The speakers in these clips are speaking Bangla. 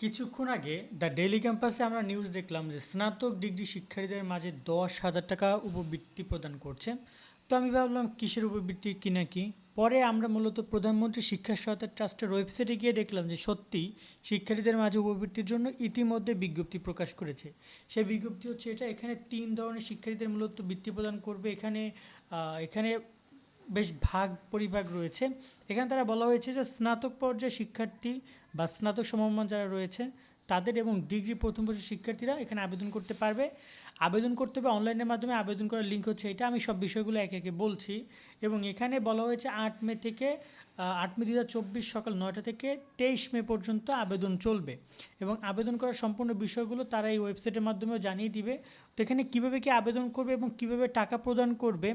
কিছুক্ষণ আগে দ্য ডেইলি ক্যাম্পাসে আমরা নিউজ দেখলাম যে স্নাতক ডিগ্রি শিক্ষার্থীদের মাঝে দশ হাজার টাকা উপবৃত্তি প্রদান করছে। তো আমি ভাবলাম, কিসের উপবৃত্তি, কি না কি? পরে আমরা মূলত প্রধানমন্ত্রী শিক্ষা সহায়তা ট্রাস্টের ওয়েবসাইটে গিয়ে দেখলাম যে সত্যি শিক্ষার্থীদের মাঝে উপবৃত্তির জন্য ইতিমধ্যে বিজ্ঞপ্তি প্রকাশ করেছে। সেই বিজ্ঞপ্তি হচ্ছে এটা, এখানে তিন ধরনের শিক্ষার্থীদের মূলত বৃত্তি প্রদান করবে। এখানে এখানে বেশ ভাগ পরিভাগ রয়েছে। এখানে তারা বলা হয়েছে যে স্নাতক পর্যায়ে শিক্ষার্থী বা স্নাতক সমমান যারা রয়েছে, তাদের এবং ডিগ্রি প্রথম বর্ষের শিক্ষার্থীরা এখানে আবেদন করতে পারবে। আবেদন করতে হবে অনলাইনের মাধ্যমে, আবেদন করার লিঙ্ক হচ্ছে এটা, আমি সব বিষয়গুলো একে একে বলছি। এবং এখানে বলা হয়েছে আট মে থেকে আট মে দু চব্বিশ সকাল নয়টা থেকে তেইশ মে পর্যন্ত আবেদন চলবে এবং আবেদন করার সম্পূর্ণ বিষয়গুলো তারা এই ওয়েবসাইটের মাধ্যমেও জানিয়ে দিবে। তো এখানে কীভাবে কি আবেদন করবে এবং কীভাবে টাকা প্রদান করবে,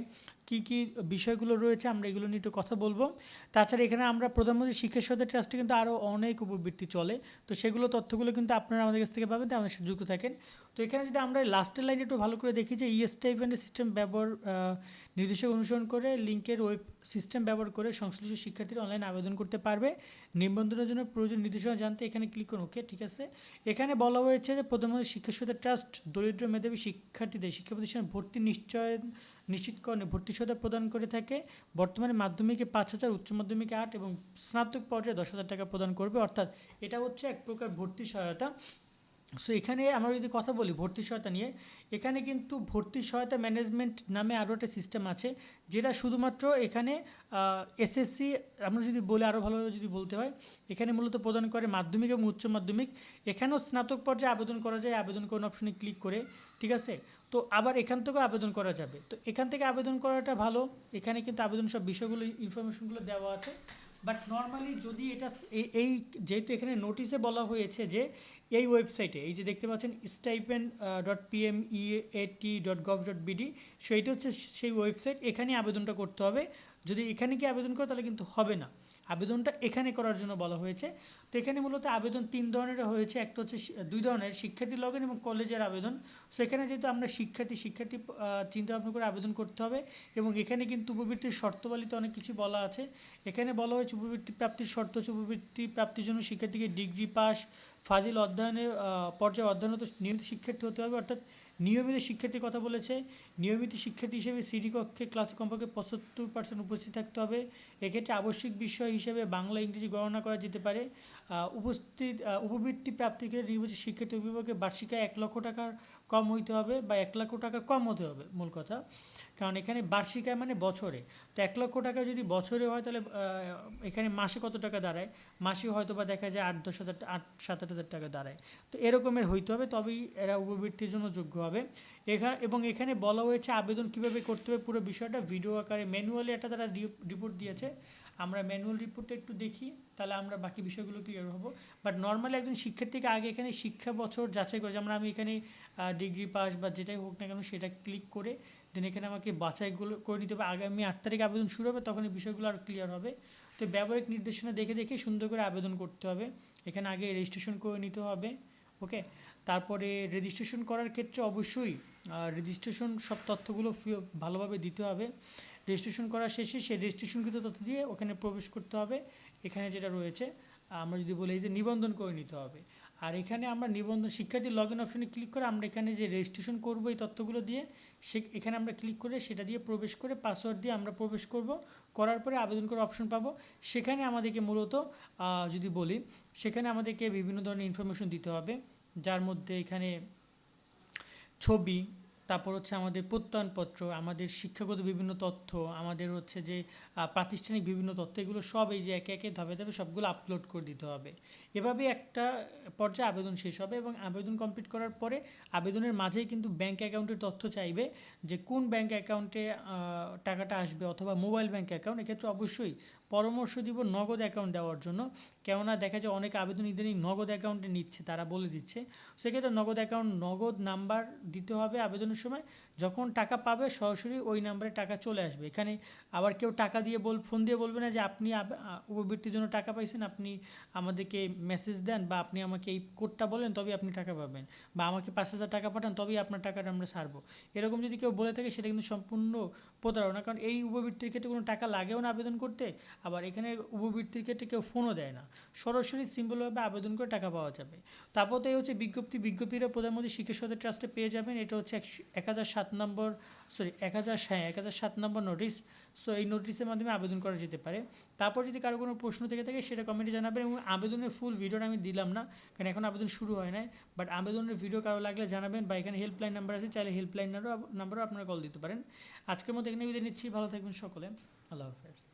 কি কি বিষয়গুলো রয়েছে আমরা এগুলো নিয়ে একটু কথা বলব। তাছাড়া এখানে আমরা প্রধানমন্ত্রী শিক্ষা সহায়তা ট্রাস্টে কিন্তু আরও অনেক উপবৃত্তি চলে। তো সেগুলো তথ্যগুলো কিন্তু আপনারা আমাদের কাছ থেকে পাবেন তো আমাদের সাথে যুক্ত থাকেন। তো এখানে যদি আমরা লাস্টের লাইনে একটু ভালো করে দেখি যে ইএস টাইপেন্ডের সিস্টেম ব্যবহার নির্দেশক অনুসরণ করে, লিঙ্কের ওয়েব সিস্টেম ব্যবহার করে সংশ্লিষ্ট শিক্ষার্থীরা অনলাইন আবেদন করতে পারবে। নিবন্ধনের জন্য প্রয়োজন নির্দেশনা জানতে এখানে ক্লিক করুন ওকে ঠিক আছে? এখানে বলা হয়েছে যে প্রধানমন্ত্রী শিক্ষা ট্রাস্ট দরিদ্র মেধাবী শিক্ষার্থীদের শিক্ষা প্রতিষ্ঠানে ভর্তি নিশ্চয় নিশ্চিতকরণে ভর্তি সহায়তা প্রদান করে থাকে। বর্তমানে মাধ্যমিকে পাঁচ হাজার, উচ্চ মাধ্যমিকে আট এবং স্নাতক পর্যায়ে দশ হাজার টাকা প্রদান করবে। অর্থাৎ এটা হচ্ছে এক প্রকার ভর্তি সহায়তা। সো এখানে আমরা যদি কথা বলি ভর্তি সহায়তা নিয়ে, এখানে কিন্তু ভর্তি সহায়তা ম্যানেজমেন্ট নামে আরও একটা সিস্টেম আছে, যেটা শুধুমাত্র এখানে এসএসসি আমরা যদি বলে আরও ভালোভাবে যদি বলতে হয়, এখানে মূলত প্রদান করে মাধ্যমিক এবং উচ্চ মাধ্যমিক। এখানেও স্নাতক পর্যায়ে আবেদন করা যায়, আবেদন করুন অপশনে ক্লিক করে, ঠিক আছে? তো আবার এখান থেকেও আবেদন করা যাবে। তো এখান থেকে আবেদন করাটা ভালো। এখানে কিন্তু আবেদন সব বিষয়গুলো ইনফরমেশনগুলো দেওয়া আছে। বাট নর্মালি যদি এটা এই- যেহেতু এখানে নোটিশে বলা হয়েছে যে এই ওয়েবসাইটে এই যে দেখতে পাচ্ছেন stipend dot PM EAT dot gov dot BD সেইটা হচ্ছে সেই ওয়েবসাইট এখানেই আবেদনটা করতে হবে। যদি এখানে কি আবেদন করে তাহলে কিন্তু হবে না। আবেদনটা এখানে করার জন্য বলা হয়েছে। তো এখানে মূলত আবেদন তিন ধরনের হয়েছে। একটা হচ্ছে দুই ধরনের, শিক্ষার্থী লগইন এবং কলেজের আবেদন। সেখানে যেহেতু আমরা শিক্ষার্থী শিক্ষার্থী চিন্তা ভাবনা করে আবেদন করতে হবে এবং এখানে কিন্তু উপবৃত্তির শর্তবালিতে অনেক কিছু বলা আছে। এখানে বলা হয়েছে উপবৃত্তি প্রাপ্তির শর্ত হচ্ছে উপবৃত্তি প্রাপ্তির জন্য শিক্ষার্থীকে ডিগ্রি পাস ফাজিল অধ্যয়নের পর্যায়ে অধ্যয়নরত নিয়মিত শিক্ষার্থী হতে হবে। অর্থাৎ নিয়মিত শিক্ষার্থীর কথা বলেছে, নিয়মিত শিক্ষার্থী হিসেবে সিডি কক্ষে ক্লাসে কমপক্ষে পঁচাত্তর পার্সেন্ট উপস্থিত থাকতে হবে। এক্ষেত্রে আবশ্যিক বিষয় হিসেবে বাংলা, ইংরেজি গণনা করা যেতে পারে। উপস্থিত উপবৃত্তি প্রাপ্তির ক্ষেত্রে নির্বাচিত শিক্ষার্থী অভিভাবকের বার্ষিকায় এক লক্ষ টাকার কম হইতে হবে বা এক লক্ষ টাকা কম হতে হবে, মূল কথা। কারণ এখানে বার্ষিক আয় মানে বছরে। তো এক লক্ষ টাকা যদি বছরে হয় তাহলে এখানে মাসে কত টাকা দাঁড়ায়? মাসে হয়তো বা দেখা যায় আট, দশ হাজার, আট, সাত, আট হাজার টাকা দাঁড়ায়। তো এরকমের হইতে হবে, তবেই এরা উপবৃত্তির জন্য যোগ্য হবে। এখানে এবং এখানে বলা হয়েছে আবেদন কীভাবে করতে হবে, পুরো বিষয়টা ভিডিও আকারে ম্যানুয়ালি একটা তারা রিপোর্ট দিয়েছে। আমরা ম্যানুয়াল রিপোর্টটা একটু দেখি, তাহলে আমরা বাকি বিষয়গুলো ক্লিয়ার হব। বাট নর্মালি একজন শিক্ষার্থীকে আগে এখানে শিক্ষা বছর যাচাই করে, যেমন আমি এখানে ডিগ্রি পাস বা যেটাই হোক না কেন সেটা ক্লিক করে দেন এখানে আমাকে বাছাইগুলো করে নিতে হবে। আগামী আট তারিখে আবেদন শুরু হবে তখন এই বিষয়গুলো আর ক্লিয়ার হবে। তো ব্যবহারিক নির্দেশনা দেখে দেখে সুন্দর করে আবেদন করতে হবে। এখানে আগে রেজিস্ট্রেশন করে নিতে হবে ওকে তারপরে রেজিস্ট্রেশন করার ক্ষেত্রে অবশ্যই রেজিস্ট্রেশন সব তথ্যগুলো ভালোভাবে দিতে হবে। রেজিস্ট্রেশন করা শেষে সেই রেজিস্ট্রেশনকৃত তথ্য দিয়ে ওখানে প্রবেশ করতে হবে। এখানে যেটা রয়েছে, আমরা যদি বলি যে নিবন্ধন করে নিতে হবে। আর এখানে আমরা নিবন্ধন শিক্ষার্থী লগ ইন অপশনে ক্লিক করে আমরা এখানে যে রেজিস্ট্রেশন করব এই তথ্যগুলো দিয়ে, সে, এখানে আমরা ক্লিক করে সেটা দিয়ে প্রবেশ করে পাসওয়ার্ড দিয়ে আমরা প্রবেশ করব। করার পরে আবেদন করার অপশন পাবো। সেখানে আমাদেরকে মূলত যদি বলি, সেখানে আমাদেরকে বিভিন্ন ধরনের ইনফরমেশন দিতে হবে। যার মধ্যে এখানে ছবি তারপর হচ্ছে আমাদের প্রত্যয়নপত্র, আমাদের শিক্ষাগত বিভিন্ন তথ্য, আমাদের হচ্ছে যে প্রাতিষ্ঠানিক বিভিন্ন তথ্য, এগুলো সব এই যে একে একে ধাপে ধাপে সবগুলো আপলোড করে দিতে হবে। এভাবে একটা পর্যায়ে আবেদন শেষ হবে এবং আবেদন কমপ্লিট করার পরে আবেদনের মাঝেই কিন্তু ব্যাংক অ্যাকাউন্টের তথ্য চাইবে যে কোন ব্যাংক অ্যাকাউন্টে টাকাটা আসবে অথবা মোবাইল ব্যাংক অ্যাকাউন্ট এক্ষেত্রে অবশ্যই পরামর্শ দিব নগদ অ্যাকাউন্ট দেওয়ার জন্য। কেননা দেখা যায় অনেক আবেদন ইদানিং নগদ অ্যাকাউন্টে নিচ্ছে, তারা বলে দিচ্ছে। সেক্ষেত্রে নগদ অ্যাকাউন্ট নগদ নাম্বার দিতে হবে আবেদনের সময় যখন টাকা পাবে সরাসরি ওই নাম্বারে টাকা চলে আসবে। এখানে আবার কেউ টাকা দিয়ে বল ফোন দিয়ে বলবে না যে আপনি উপবৃত্তির জন্য টাকা পাইছেন, আপনি আমাদেরকে মেসেজ দেন বা আপনি আমাকে এই কোডটা বলেন তবেই আপনি টাকা পাবেন বা আমাকে পাঁচ হাজার টাকা পাঠান তবেই আপনার টাকাটা আমরা সারবো। এরকম যদি কেউ বলে থাকে সেটা কিন্তু সম্পূর্ণ প্রতারণা কারণ এই উপবৃত্তির ক্ষেত্রে কোনো টাকা লাগেও না আবেদন করতে, আবার এখানে উপবৃত্তির ক্ষেত্রে কেউ ফোনও দেয় না। সরাসরি সিম্পলভাবে আবেদন করে টাকা পাওয়া যাবে। তারপর তো এই হচ্ছে বিজ্ঞপ্তি, বিজ্ঞপ্তিরা প্রধানমন্ত্রী শিক্ষা সদর ট্রাস্টে পেয়ে যাবেন। এটা হচ্ছে এক হাজার সাত নম্বর সরি এক হাজার হ্যাঁ এক হাজার সাত নম্বর নোটিশ সো এই নোটিশের মাধ্যমে আবেদন করা যেতে পারে। তারপর যদি কারও কোনো প্রশ্ন থেকে থাকে, সেটা কমেন্টে জানাবেন এবং আবেদনের ফুল ভিডিওটা আমি দিলাম না, কারণ এখন আবেদন শুরু হয় নাই বাট আবেদনের ভিডিও কারও লাগলে জানাবেন বা এখানে হেল্পলাইন নাম্বার আছে, চাইলে হেল্পলাইন নাম্বারও আপনারা কল দিতে পারেন। আজকের মতো এখানে বিদায় নিচ্ছি, ভালো থাকবেন সকলে, আল্লাহ হাফেজ।